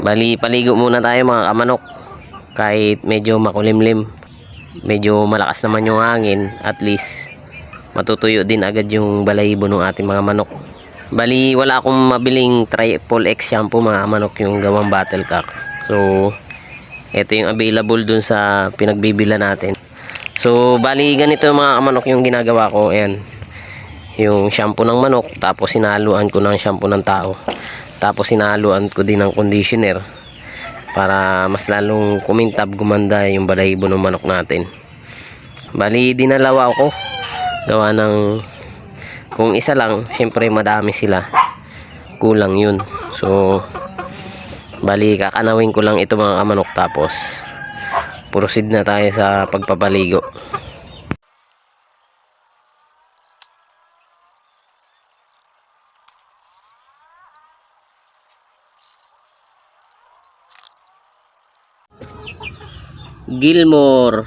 Bali, paligo muna tayo mga kamanok. Kahit medyo makulimlim. Medyo malakas naman yung hangin. At least, matutuyo din agad yung balahibo ng ating mga manok. Bali, wala akong mabiling triple X shampoo mga manok yung gawang battle cock. So, ito yung available dun sa pinagbibila natin. So, bali ganito mga kamanok yung ginagawa ko. Ayan. Yung shampoo ng manok. Tapos sinaluan ko ng shampoo ng tao. Tapos sinaluan ko din ng conditioner. Para mas lalong kumintab gumanda yung balahibo ng manok natin. Bali, dinalawa ko. Gawa ng kung isa lang, syempre madami sila. Kulang yun. So, bali, kakanawin ko lang ito mga kamanok tapos proceed na tayo sa pagpapaligo. Gilmore.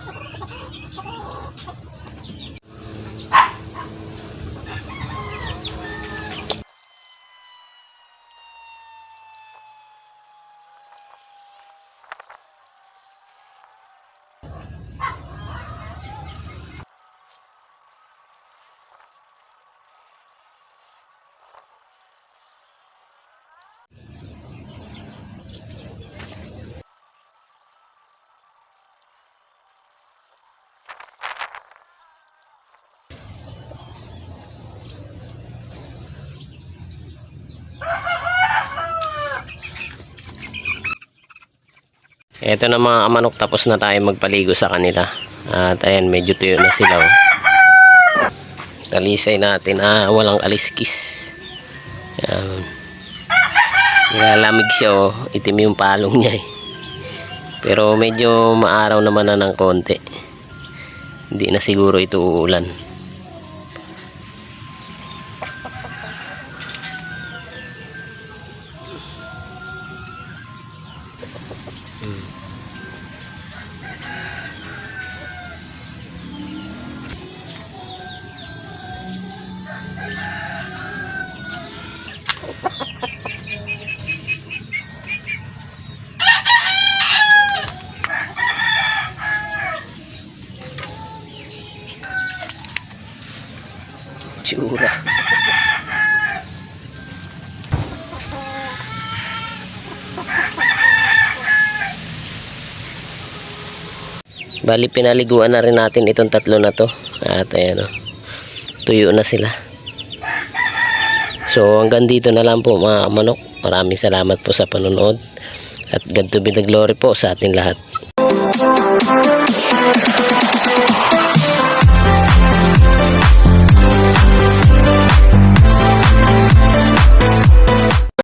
Ito na mga kamanok, tapos na tayo magpaligo sa kanila. At ayan, medyo tuyo na sila. oh. Talisay natin, ah, walang aliskis. Ayan. Nilalamig siya, oh. Itim yung palong niya, eh. Pero medyo maaraw naman na ng konti. Hindi na siguro ito uulan. Tsura. Bali pinaliguan na rin natin itong tatlo na to. At ayan o. Tuyo na sila. So hanggang dito na lang po mga manok. Maraming salamat po sa panonood. At God to be the glory po sa ating lahat.